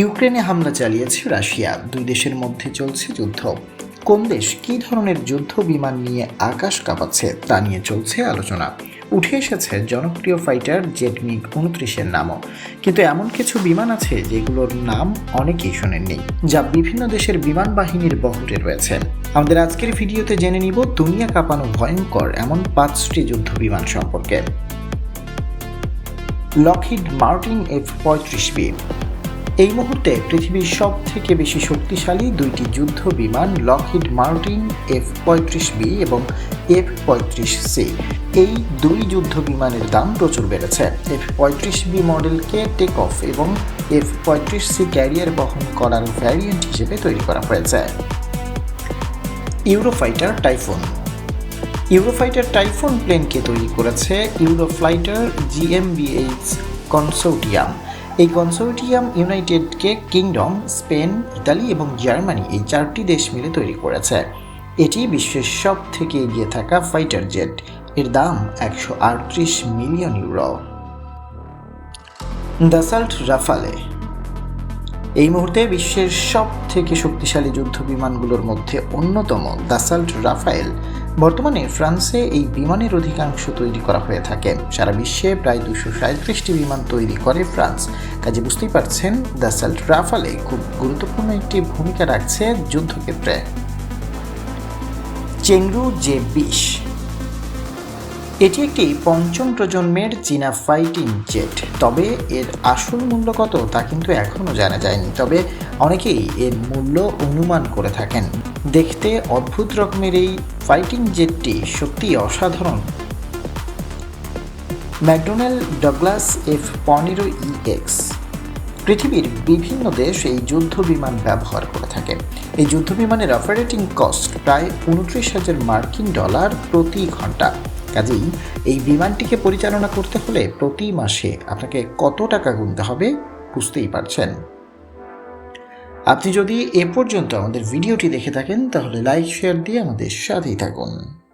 ইউক্রেনে হামলা চালিয়েছে রাশিয়া। দুই দেশের মধ্যে চলছে যুদ্ধ। কোন দেশ কী ধরনের যুদ্ধ বিমান নিয়ে আকাশ কাঁপাচ্ছে তা নিয়ে চলছে আলোচনা। উঠে এসেছে জনপ্রিয় ফাইটার জেট মিগ উনত্রিশের নামও। কিন্তু এমন কিছু বিমান আছে যেগুলোর নাম অনেকেই শোনেননি, যা বিভিন্ন দেশের বিমান বাহিনীর বহরে রয়েছে। আমাদের আজকের ভিডিওতে জেনে নিব দুনিয়া কাঁপানো ভয়ঙ্কর এমন পাঁচটি যুদ্ধ বিমান সম্পর্কে। লকহিড মার্টিন এফ পঁয়ত্রিশ বি। এই মুহূর্তে পৃথিবীর সব থেকে বেশি শক্তিশালী দুইটি যুদ্ধ বিমান লকহিড মার্টিন এফ পঁয়ত্রিশ বি এবং এফ পঁয়ত্রিশ সি এই দুই যুদ্ধ বিমানের দাম প্রচুর বেড়েছে। এফ পঁয়ত্রিশ বি মডেলকে টেক অফ এবং এফ পঁয়ত্রিশ সি ক্যারিয়ার বহন করার ভ্যারিয়েন্ট হিসেবে তৈরি করা হয়েছে। ইউরোফাইটার টাইফুন ইউরোফাইটার টাইফুন প্লেনকে তৈরি করেছে ইউরোফ্লাইটার জিএমবিএইচ কনসোর্টিয়াম এই কনসোর্টিয়াম ইউনাইটেডকে কিংডম, স্পেন, ইতালি এবং জার্মানি এই চারটি দেশ মিলে তৈরি করেছে। এটি বিশ্বের সব থেকে এগিয়ে থাকা ফাইটার জেট। এর দাম একশো আটত্রিশ মিলিয়ন ইউরো। দাসাল্ট রাফালে। এই মুহূর্তে বিশ্বের সব থেকে শক্তিশালী যুদ্ধ বিমানগুলোর মধ্যে অন্যতম দাসাল্ট রাফায়েল। বর্তমানে ফ্রান্সে এই বিমানের অধিকাংশ তৈরি করা হয়ে থাকে। সারা বিশ্বে প্রায় দুশো সাঁত্রিশটি বিমান তৈরি করে ফ্রান্স। কাজে বুঝতেই পারছেন দাসাল্ট রাফালে খুব গুরুত্বপূর্ণ একটি ভূমিকা রাখছে যুদ্ধক্ষেত্রে। চেংরু জে বিশ এটি একটি পঞ্চম প্রজন্মের চীনা ফাইটিং জেট। তবে এর আসল মূল্য কত তা কিন্তু এখনও জানা যায়নি। তবে অনেকেই এর মূল্য অনুমান করে থাকেন। দেখতে অদ্ভুত রকমের এই ফাইটিং জেটটি সত্যি অসাধারণ। ম্যাকডোনাল্ড ডগলাস এফ পনেরো ইএক্স পৃথিবীর বিভিন্ন দেশ এই যুদ্ধ বিমান ব্যবহার করে থাকে। এই যুদ্ধ বিমানের অপারেটিং কস্ট প্রায় উনত্রিশ হাজার মার্কিন ডলার প্রতি ঘণ্টা। কাজেই এই বিমানটিকে পরিচালনা করতে হলে প্রতি মাসে আপনাকে কত টাকা গুনতে হবে বুঝতেই পারছেন? আপনি যদি এ পর্যন্ত আমাদের ভিডিওটি দেখে থাকেন, তাহলে লাইক, শেয়ার দিয়ে আমাদের সাথেই থাকুন।